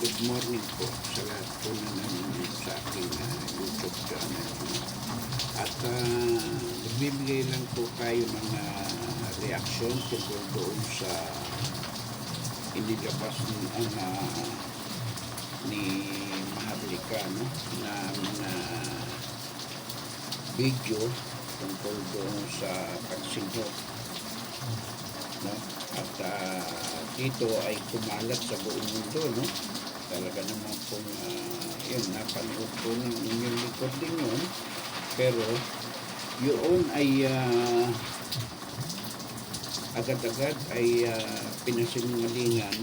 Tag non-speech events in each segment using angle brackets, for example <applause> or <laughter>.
good morning po sa lahat po na nanonood sa aking ah, YouTube channel. At uh, nagbibigay lang po tayo ng ah, reaction tungkol doon sa inilabas ng ang ah, ni Maharlika no? na mga video tungkol doon sa pagsinghot no? At ah, dito ay kumalat sa buong mundo, no? Talaga naman pong, ah, yun, napanood po ng inyong likod din yun. Pero, yun ay ah, agad-agad ay ah, pinasinungalingan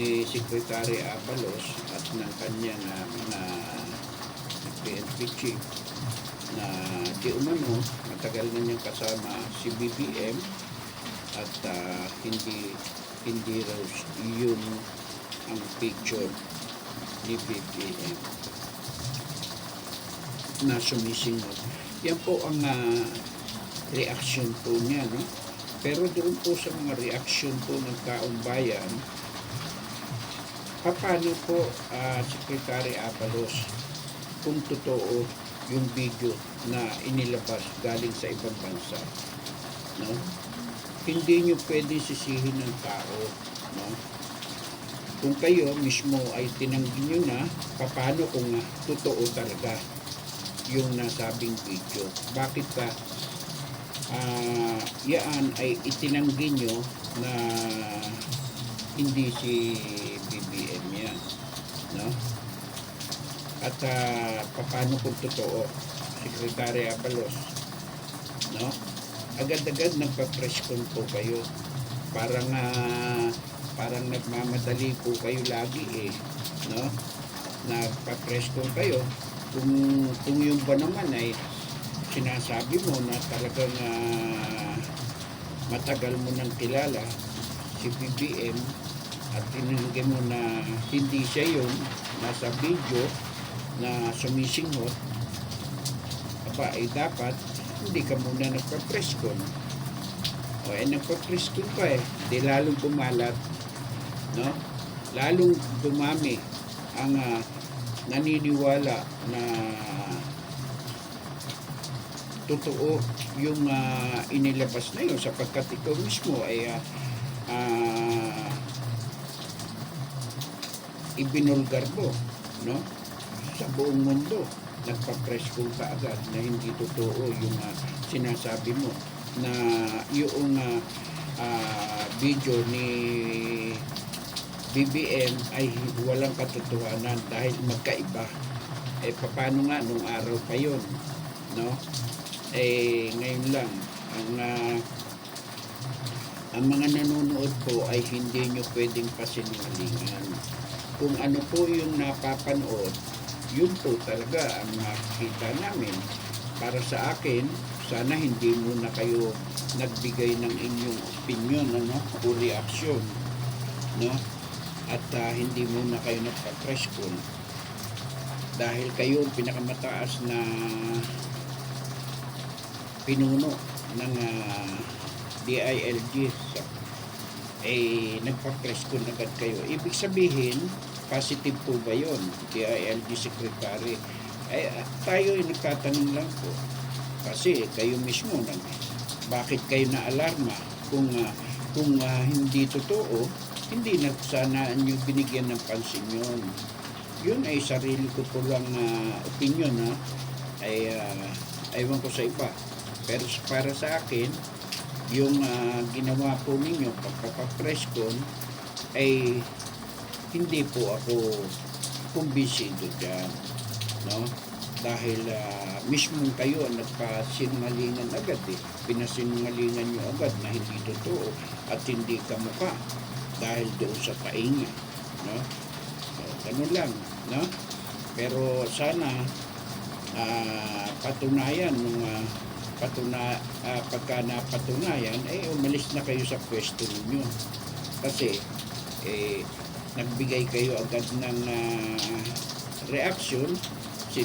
ni Secretary Abalos at ng kanyang ah, mga PNP chief na di umano matagal na niyang kasama si BBM at ah, hindi hindi raw yun ang picture ni BBM na sumisingot. Yan po ang ah, reaction po niya, no? Pero doon po sa mga reaction po ng taong bayan, paano po ah, Secretary Apalos kung totoo yung video na inilabas galing sa ibang bansa, no? Hindi nyo pwede sisihin ng tao, no? Kung kayo mismo ay tinanggi nyo na, paano kung totoo talaga yung nasabing video? Bakit ka ah yaan ay itinanggi nyo na hindi si BBM yan, no? At ah, paano kung totoo, Secretary Abalos, no? Agad-agad nagpa-press po kayo. Parang ah, parang nagmamadali po kayo lagi eh, no? Nagpa-press con kayo. Kung kung yung ba naman ay sinasabi mo na talagang ah, matagal mo nang kilala si BBM at tinanggay mo na hindi siya yung nasa video na sumisinghot aba ay dapat hindi ka muna nagpa-press con o eh nagpa-press con pa eh di lalong kumalat no? Lalong dumami ang ah, naniniwala na totoo yung ah, inilabas na yun sapagkat ikaw mismo ay ah, ah, ibinulgar mo no? Sa buong mundo nagpa-press kung kaagad na hindi totoo yung ah, sinasabi mo na yung ah, ah, video ni BBM ay walang katotohanan dahil magkaiba. Eh paano nga nung araw pa yon no? Eh ngayon lang ang ah, ang mga nanonood po ay hindi nyo pwedeng pasinungalingan. Kung ano po yung napapanood yun po talaga ang nakikita namin. Para sa akin sana hindi muna kayo nagbigay ng inyong opinion ano? O reaksyon no at ah, hindi muna kayo nagpa-press con dahil kayo ang pinakamataas na pinuno ng ah, DILG sa eh nagpa-press con agad kayo. Ibig sabihin positive po ba yon DILG secretary? Ay ah, tayo ay nagtatanong lang po. Kasi kayo mismo nag bakit kayo na alarma kung ah, kung ah, hindi totoo hindi na sana nyo binigyan ng pansin yun. Yun ay sarili ko po lang ah, opinion ha? Ay ah, aywan ko sa iba. Pero para sa akin yung ah, ginawa po ninyo pagpapapress con ay hindi po ako kumbisido dyan no? Dahil ah, mismo kayo ang nagpasinungalingan agad eh. Pinasinungalingan nyo agad na hindi totoo at hindi kamukha dahil doon sa painga no? So, ganun lang no? Pero sana ah, patunayan nung ah, patuna ah, pagka napatunayan eh umalis na kayo sa pwesto ninyo. Kasi eh nagbigay kayo agad ng ah, reaction si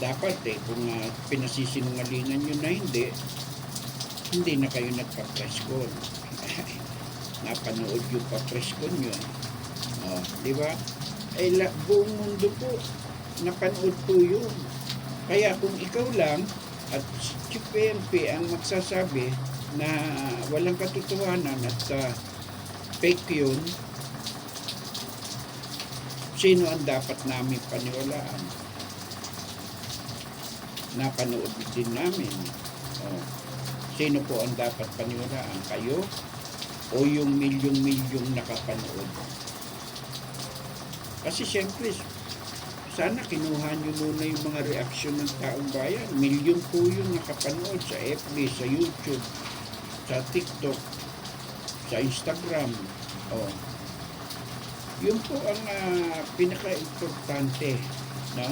dapat eh kung ah, pinasisinungalingan nyo na hindi hindi na kayo nagpa-press con napanood yung pa-press con yun oh, Di ba? Ay, la, buong mundo po, napanood po yun. Kaya kung ikaw lang at si PNP ang magsasabi na walang katotohanan at ah, fake yun, sino ang dapat namin paniwalaan? Napanood din namin. Oh. Sino po ang dapat paniwalaan? Kayo o yung milyong-milyong nakapanood? Kasi siyempre, sana kinuha nyo muna yung mga reaksyon ng taong bayan. Milyon po yung nakapanood sa FB, sa YouTube, sa TikTok, sa Instagram. Oh. Yun po ang ah, pinaka-importante. No?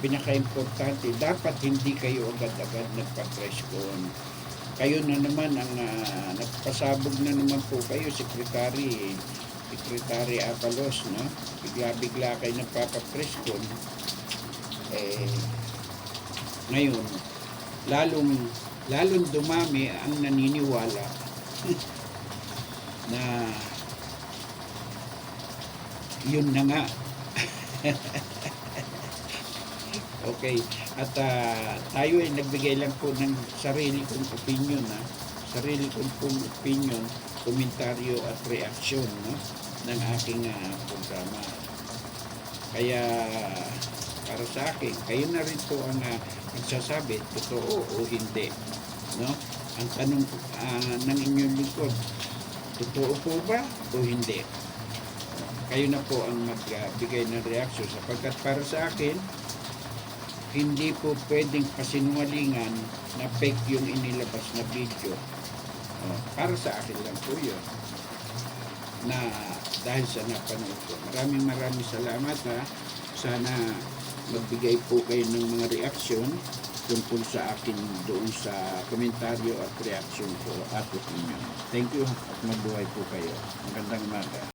Pinaka-importante. Dapat hindi kayo agad-agad nagpa-press. Kayo na naman ang ah, nagpasabog na naman po kayo, Secretary Secretary Apalos, no? Bigla-bigla kayo nagpapapress con. Eh, ngayon, lalong, lalong dumami ang naniniwala <laughs> na yun na nga. <laughs> okay. At ah, tayo ay nagbigay lang po ng sarili kong opinion, ha? Sarili kong opinion, komentaryo at reaksyon, no? ng aking ah, programa. Kaya para sa akin, kayo na rin po ang magsasabi, totoo o hindi. No? Ang tanong ah, ng inyong lingkod, totoo po ba o hindi? Kayo na po ang magbigay ng reaksyon sapagkat para sa akin, hindi po pwedeng pasinungalingan na fake yung inilabas na video. Oh, para sa akin lang po yun na dahil sa napanood ko. Maraming maraming salamat ha. Sana magbigay po kayo ng mga reaksyon tungkol sa akin doon sa komentaryo at reaksyon ko at opinion. Thank you at mabuhay po kayo. Magandang umaga.